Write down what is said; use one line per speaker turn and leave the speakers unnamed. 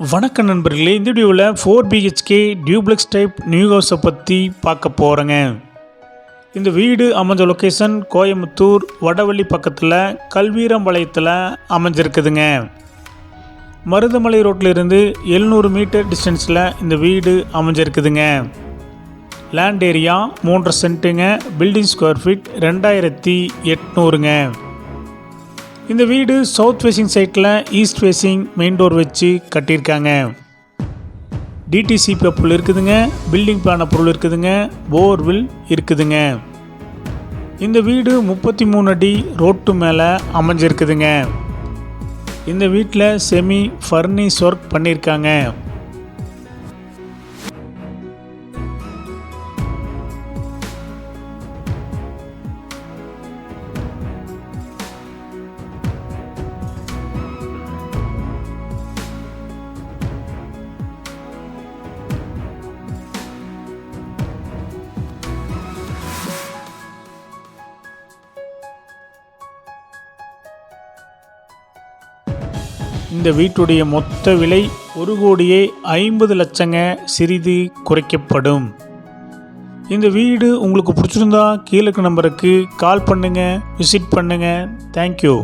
வணக்கம் நண்பர்களே இந்த வீடியோவில் four BHK duplex type new ஹவுஸை பற்றி பார்க்க போகிறேங்க இந்த வீடு அமைஞ்ச லொக்கேஷன் கோயம்புத்தூர் வடவள்ளி பக்கத்தில் கல்வீரம்பாளையத்தில் அமைஞ்சிருக்குதுங்க. மருதமலை ரோட்டில் இருந்து எழுநூறு மீட்டர் டிஸ்டன்ஸில் இந்த வீடு அமைஞ்சிருக்குதுங்க. லேண்ட் ஏரியா மூன்றரை சென்ட்டுங்க பில்டிங் ஸ்கொயர் ஃபீட் ரெண்டாயிரத்தி எட்நூறுங்க. இந்த வீடு சவுத் ஃபேஸிங் சைட்டில் ஈஸ்ட் ஃபேஸிங் மெயின் டோர் வச்சு கட்டியிருக்காங்க. டிடிசி பொருள் இருக்குதுங்க பில்டிங் பிளான பொருள் இருக்குதுங்க போர்வில் இருக்குதுங்க. இந்த வீடு முப்பத்தி மூணு அடி ரோட்டு மேலே அமைஞ்சிருக்குதுங்க. இந்த வீட்டில் செமி ஃபர்னிஷ் ஒர்க் பண்ணியிருக்காங்க. இந்த வீட்டுடைய மொத்த விலை ஒரு கோடியே ஐம்பது லட்சங்க சிறிது குறைக்கப்படும். இந்த வீடு உங்களுக்கு பிடிச்சிருந்தா கீழக்கு நம்பருக்கு கால் பண்ணுங்கள் விசிட் பண்ணுங்கள் தேங்க்யூ